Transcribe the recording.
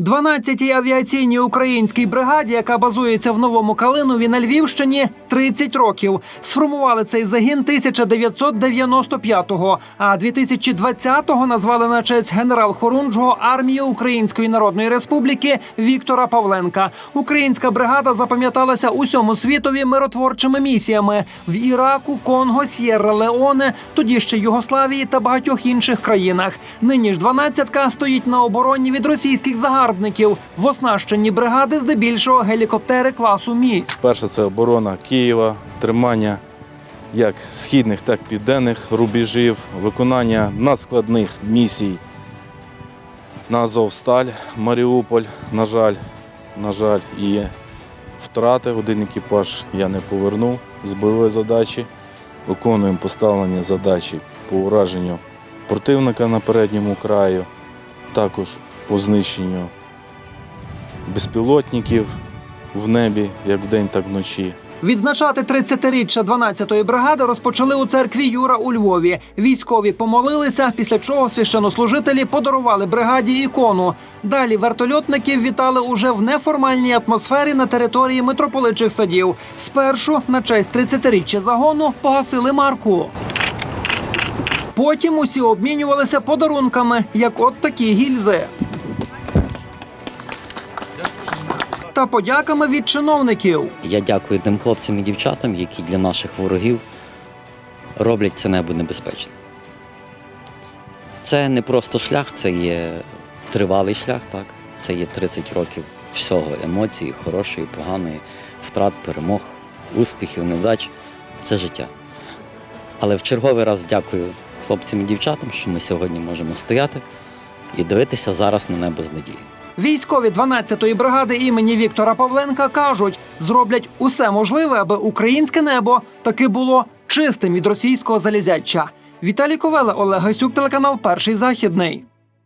12-й авіаційній українській бригаді, яка базується в Новому Калинові на Львівщині, 30 років. Сформували цей загін 1995-го, а 2020-го назвали на честь генерал Хорунжого армії Української Народної Республіки Віктора Павленка. Українська бригада запам'яталася усьому світові миротворчими місіями в Іраку, Конго, Сєрра Леоне, тоді ще Югославії та багатьох інших країнах. Нині ж 12-ка стоїть на обороні від російських загарбників. В оснащенні бригади здебільшого гелікоптери класу Мі. Перше це оборона Києва, тримання як східних, так і південних рубежів, виконання надскладних місій на Азовсталь, Маріуполь. На жаль, на жаль, є втрати. Один екіпаж я не повернув з бойової задачі. Виконуємо поставлені задачі по ураженню противника на передньому краю, також по знищенню безпілотників в небі, як вдень, так вночі. Відзначати 30-річчя 12-ї бригади розпочали у церкві Юра у Львові. Військові помолилися, після чого священнослужителі подарували бригаді ікону. Далі вертольотників вітали уже в неформальній атмосфері на території митрополичих садів. Спершу на честь 30-річчя загону погасили марку. Потім усі обмінювалися подарунками, як от такі гільзи. Та подяками від чиновників. Я дякую тим хлопцям і дівчатам, які для наших ворогів роблять це небо небезпечним. Це не просто шлях, це є тривалий шлях, так? Це є 30 років всього емоцій, хорошої, поганої, втрат, перемог, успіхів, невдач. Це життя. Але в черговий раз дякую хлопцям і дівчатам, що ми сьогодні можемо стояти і дивитися зараз на небо з надією. Військові 12-ї бригади імені Віктора Павленка кажуть, зроблять усе можливе, аби українське небо таки було чистим від російського залізяча. Віталій Ковеле, Олег Гасюк, телеканал Перший західний.